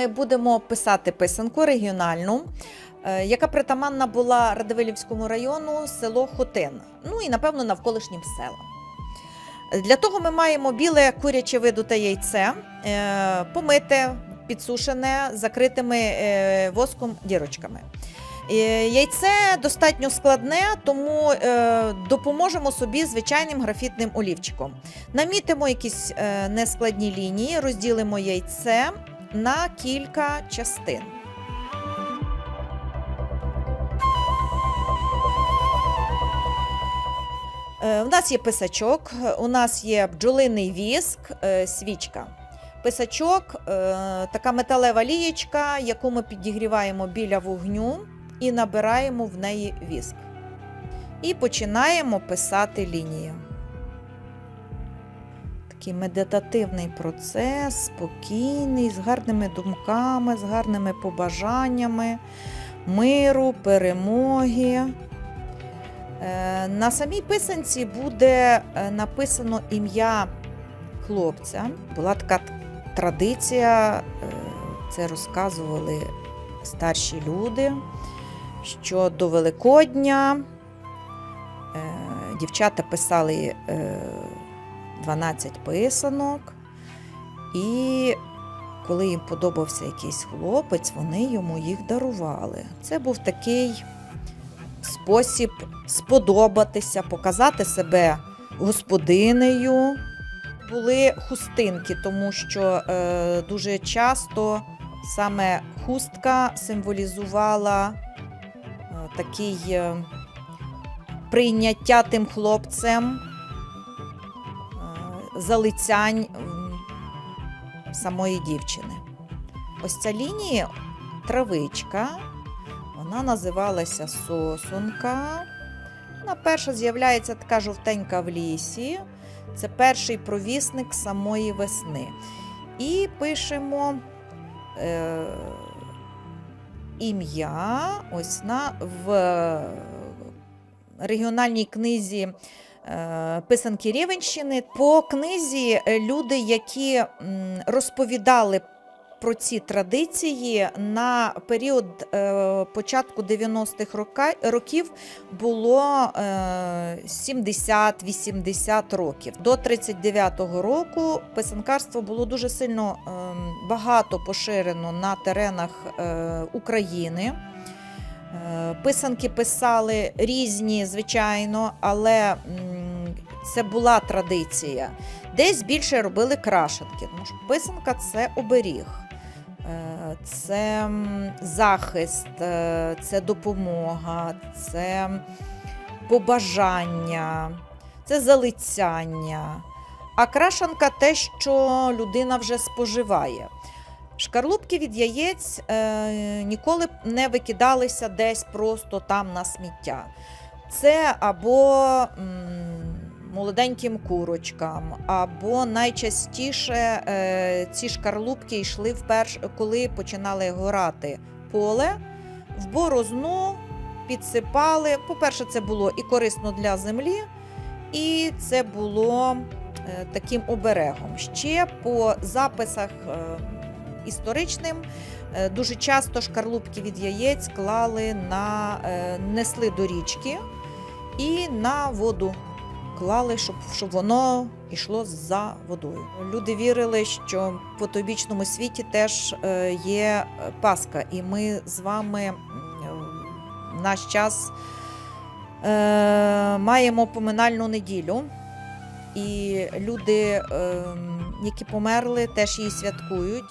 ми будемо писати писанку регіональну, е, яка притаманна була Радивилівському району, село Хотин. Ну і напевно навколишнім селам. Для того ми маємо біле куряче видуте яйце, е, помите, підсушене закритими е, воском дірочками. Яйце достатньо складне, тому допоможемо собі звичайним графітним олівчиком. Намітимо якісь нескладні лінії, розділимо яйце на кілька частин. Е, У нас є писачок, у нас є бджолиний віск, е, свічка. Писачок е, така металева лієчка, яку ми підігріваємо біля вогню і набираємо в неї віск. І починаємо писати лінію. Такий медитативний процес, спокійний, з гарними думками, з гарними побажаннями, миру, перемоги. Е, На самій писанці буде е, написано ім'я хлопця. Була така традиція, е, це розказували старші люди, що до Великодня дівчата писали 12 писанок, і коли їм подобався якийсь хлопець, вони йому їх дарували. Це був такий спосіб сподобатися, показати себе господинею. Були хустинки, тому що е, дуже часто саме хустка символізувала е, такий е, прийняття тим хлопцем, залицянь самої дівчини. Ось ця лінія травичка, вона називалася сосунка. Вона перша з'являється така жовтенька в лісі. Це перший провісник самої весни. І пишемо е, ім'я ось на, в регіональній книзі Писанки Рівенщини. По книзі е, люди, які розповідали про ці традиції на період е, початку 90-х рока- років було е, 70-80 років. До 39-го року писанкарство було дуже сильно е, багато поширено на теренах е, України. Е, Писанки писали різні, звичайно, але це була традиція. Десь більше робили крашенки, тому що писанка це оберіг. Е, Це захист, е, це допомога, це побажання, це залицяння. А крашанка те, що людина вже споживає. Шкарлупки від яєць е, ніколи не викидалися десь просто там на сміття. Це або м, молоденьким курочкам, або найчастіше е, ці шкарлупки йшли вперш, коли починали горати поле, в борозну підсипали. По-перше, це було і корисно для землі, і це було е, таким оберегом. Ще по записах е, історичним дуже часто шкарлупки від яєць клали на несли до річки і на воду клали, щоб, щоб воно йшло за водою. Люди вірили, що в потойбічному світі теж е, є е, Пасха, і ми з вами в наш час е, маємо поминальну неділю. І люди, е, які померли, теж її святкують.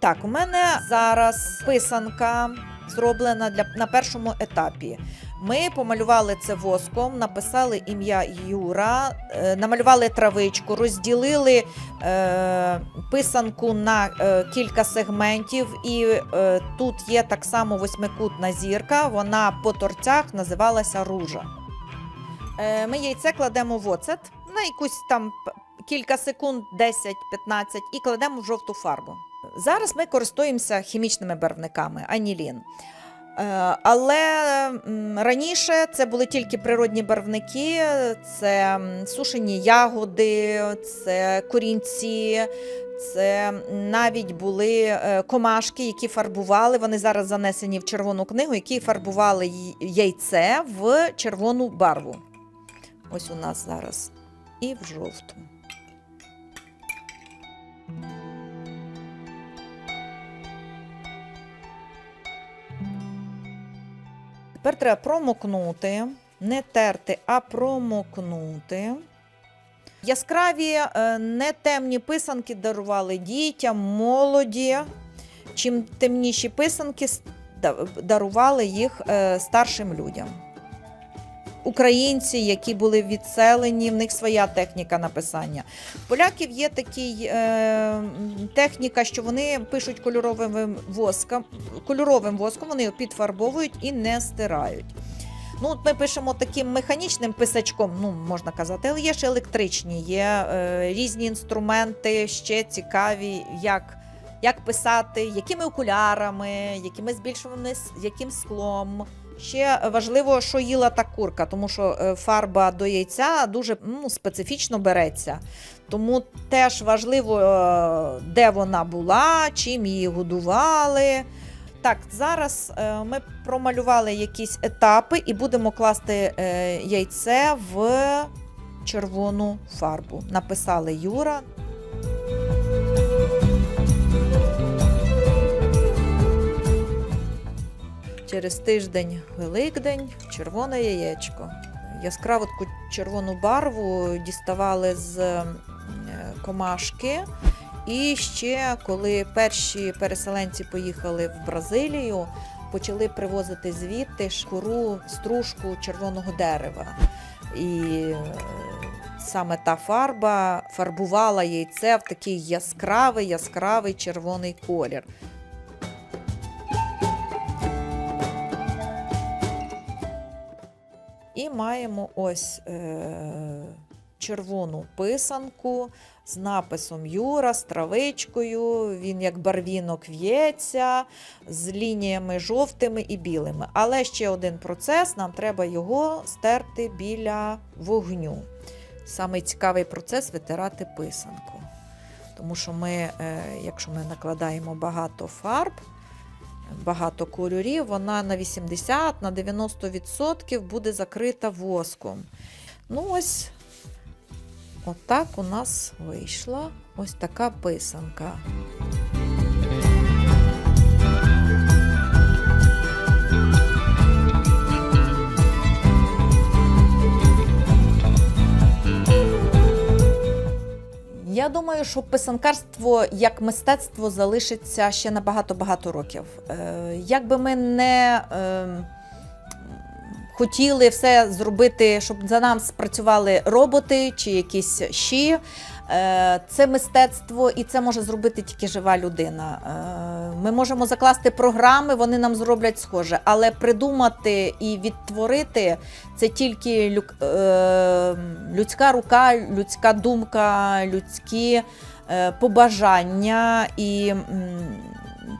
Так, у мене зараз писанка зроблена для на першому етапі. Ми помалювали це воском, написали ім'я Юра, е, намалювали травичку, розділили е, писанку на е, кілька сегментів, і тут є так само восьмикутна зірка. Вона по торцях називалася ружа. Ми яйце кладемо в оцет на якусь там кілька секунд, 10-15, і кладемо в жовту фарбу. Зараз ми користуємося хімічними барвниками анілін. Е, Але раніше це були тільки природні барвники, це сушені ягоди, це корінці, це навіть були е, комашки, які фарбували. Вони зараз занесені в червону книгу, які фарбували яйце в червону барву. Ось у нас зараз і в жовту. Тепер треба промокнути, не терти, а промокнути. Яскраві, нетемні не темні писанки дарували дітям, молоді. Чим темніші писанки, дарували їх е, старшим людям. Українці, які були відселені, в них своя техніка написання. Поляків є такий е, техніка, що вони пишуть кольоровим воском, кольоровим воском, вони його підфарбовують і не стирають. Ну, от ми пишемо таким механічним писачком, ну можна казати, але є ще електричні, є е, різні інструменти, ще цікаві, як, як писати, якими окулярами, якими збільшуваними, яким склом. Ще важливо, що їла та курка, тому що е, фарба до яйця дуже ну, специфічно береться. Тому теж важливо, е, де вона була, чим її годували. Так, зараз е, ми промалювали якісь етапи і будемо класти яйце в червону фарбу. Написали Юра. Через тиждень Великдень, червоне яєчко. Яскраву таку червону барву діставали з е, комашки. І ще коли перші переселенці поїхали в Бразилію, почали привозити звідти шкуру, стружку червоного дерева. І е, саме та фарба фарбувала яйце в такий яскравий, яскравий червоний колір. І маємо ось е, червону писанку з написом Юра, з травичкою. Він як барвінок в'ється, з лініями жовтими і білими. Але ще один процес: нам треба його стерти біля вогню. Саме цікавий процес витирати писанку. Тому що ми, е, якщо ми накладаємо багато фарб, багато кольорів, вона на 80 на 90% буде закрита воском. Ну, ось отак у нас вийшла ось така писанка. Думаю, що писанкарство як мистецтво залишиться ще на багато-багато років. Е, Як би ми не е, хотіли все зробити, щоб за нас працювали роботи чи якісь щі, це мистецтво і це може зробити тільки жива людина. Е, Ми можемо закласти програми, вони нам зроблять схоже, але придумати і відтворити це тільки е, людська рука, людська думка, людські е, побажання, і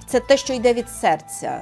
це те, що йде від серця.